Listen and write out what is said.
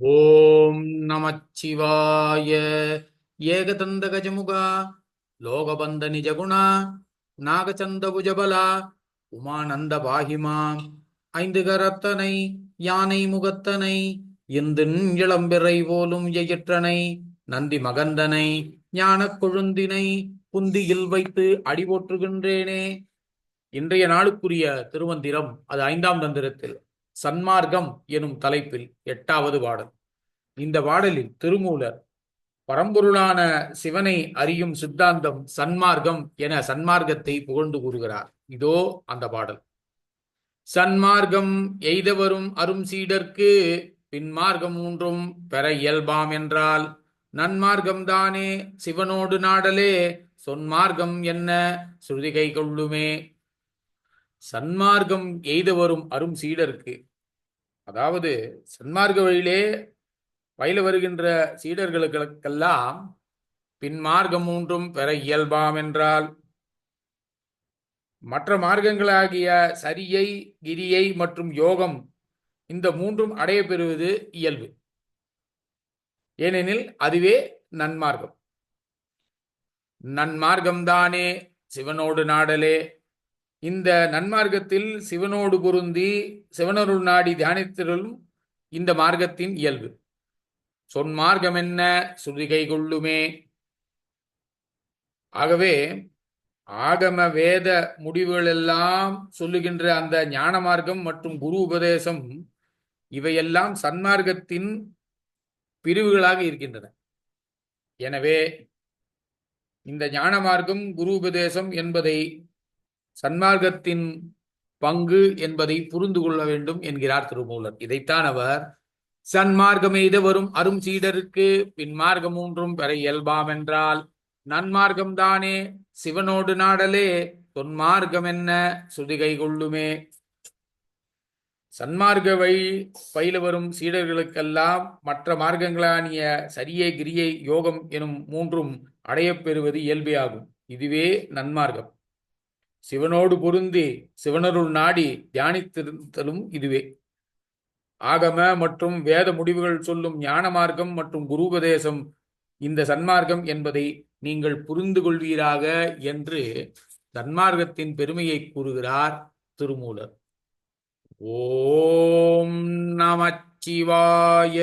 ஓம் நமச்சிவாய. ஏகதந்த கஜமுகா லோகபந்த நிஜகுணா நாகச்சந்த புஜபலா உமானந்த பாகிமா ஐந்து கரத்தனை யானை முகத்தனை இந்து இளம்பிறை போலும் எயிற்றனை நந்தி மகந்தனை ஞானக் கொழுந்தினை புந்தியில் வைத்து அடி போற்றுகின்றேனே இன்றைய நாளுக்குரிய திருமந்திரம் அது ஐந்தாம் தந்திரத்தில். சன்மார்க்கம் எனும் தலைப்பில் எட்டாவது பாடல் இந்த பாடலில் திருமூலர் பரம்பொருளான சிவனை அறியும் சித்தாந்தம் சன்மார்க்கம் என சன்மார்க்கத்தை புகழ்ந்து கூறுகிறார். இதோ அந்த பாடல் சன்மார்க்கம் எய்தவரும் அரும் சீடர்க்கு பின்மார்க்கம் மூன்றும் பெற இயல்பாம் என்றால் நன்மார்க்கம் தானே சிவனோடு நாடலே சொன்மார்க்கம் என்ன ஸ்ருதிகை கொள்ளுமே. சன்மார்க்கம் எய்த வரும் அரும் சீடருக்கு அதாவது சன்மார்க்க வழியிலே பயில வருகின்ற சீடர்களுக்கெல்லாம் பின்மார்க்கம் மூன்றும் பெற இயல்பாம் என்றால் மற்ற மார்க்கங்களாகிய சரியை கிரியை மற்றும் யோகம் இந்த மூன்றும் அடைய பெறுவது இயல்பு. ஏனெனில் அதுவே நன்மார்க்கம். நன்மார்க்கம்தானே சிவனோடு நாடலே இந்த நன்மார்க்கத்தில் சிவனோடு பொருந்தி சிவனருள் நாடி தியானித்தலும் இந்த மார்க்கத்தின் இயல்பு. சொன்மார்க்கம் என்ன சுருதிகை கொள்ளுமே. ஆகவே ஆகம வேத முடிவுகள் எல்லாம் சொல்லுகின்ற அந்த ஞான மார்க்கம் மற்றும் குரு உபதேசம் இவையெல்லாம் சன்மார்க்கத்தின் பிரிவுகளாக இருக்கின்றன. எனவே இந்த ஞான மார்க்கம் குரு உபதேசம் என்பதை சன்மார்க்கத்தின் பங்கு என்பதை புரிந்து கொள்ள வேண்டும் என்கிறார் திருமூலர். இதைத்தான் அவர் சன்மார்க்கம் எய்த வரும் அரும் சீடருக்கு பின்மார்க்கம் மூன்றும் பெற இயல்பாம் என்றால் நன்மார்க்கம் தானே சிவனோடு நாடலே தொன்மார்க்கம் என்ன சுதிகை கொள்ளுமே. சன்மார்க்க வழி பயில வரும் சீடர்களுக்கெல்லாம் மற்ற மார்க்கங்களானிய சரியை கிரியை யோகம் எனும் மூன்றும் அடையப்பெறுவது இயல்பே ஆகும். இதுவே நன்மார்க்கம். சிவனோடு பொருந்தி சிவனருள் நாடி தியானித்திருத்தலும் இதுவே. ஆகம மற்றும் வேத முடிவுகள் சொல்லும் ஞான மார்க்கம் மற்றும் குருபதேசம் இந்த சன்மார்க்கம் என்பதை நீங்கள் புரிந்து கொள்வீராக என்று சன்மார்க்கத்தின் பெருமையை கூறுகிறார் திருமூலர். ஓம் நமச்சிவாய.